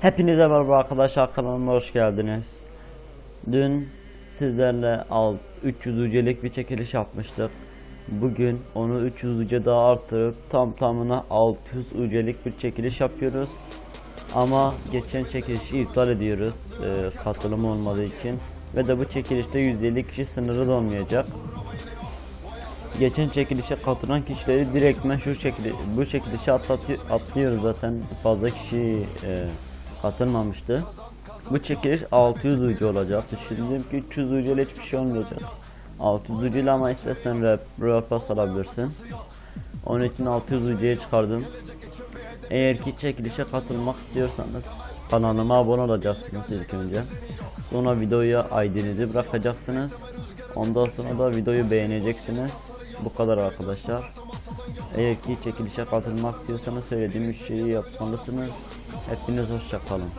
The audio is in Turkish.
Hepinize merhaba arkadaşlar kanalıma hoş geldiniz. Dün sizlerle alt 300 ücelik bir çekiliş yapmıştık. Bugün onu 300 üce daha arttırıp tam tamına 600 ücelik bir çekiliş yapıyoruz. Ama geçen çekilişi iptal ediyoruz e, katılım olmadığı için ve de bu çekilişte 150 kişi sınırı da olmayacak. Geçen çekilişe katılan kişileri direktmen şu şekilde bu çekilişe atlatıyor, atlıyoruz zaten fazla kişi e, katılmamıştı. Bu çekiliş 600 ucu olacak. Düşündüm ki 300 ucuyla hiçbir şey olmayacak. 600 ucuyla ama istersen rap, rap alabilirsin. Onun için 600 ucuya çıkardım. Eğer ki çekilişe katılmak istiyorsanız kanalıma abone olacaksınız ilk önce. Sonra videoya ID'nizi bırakacaksınız. Ondan sonra da videoyu beğeneceksiniz. Bu kadar arkadaşlar. Eğer ki çekilişe katılmak istiyorsanız söylediğim şeyi yapmalısınız. Hepiniz hoşça kalın.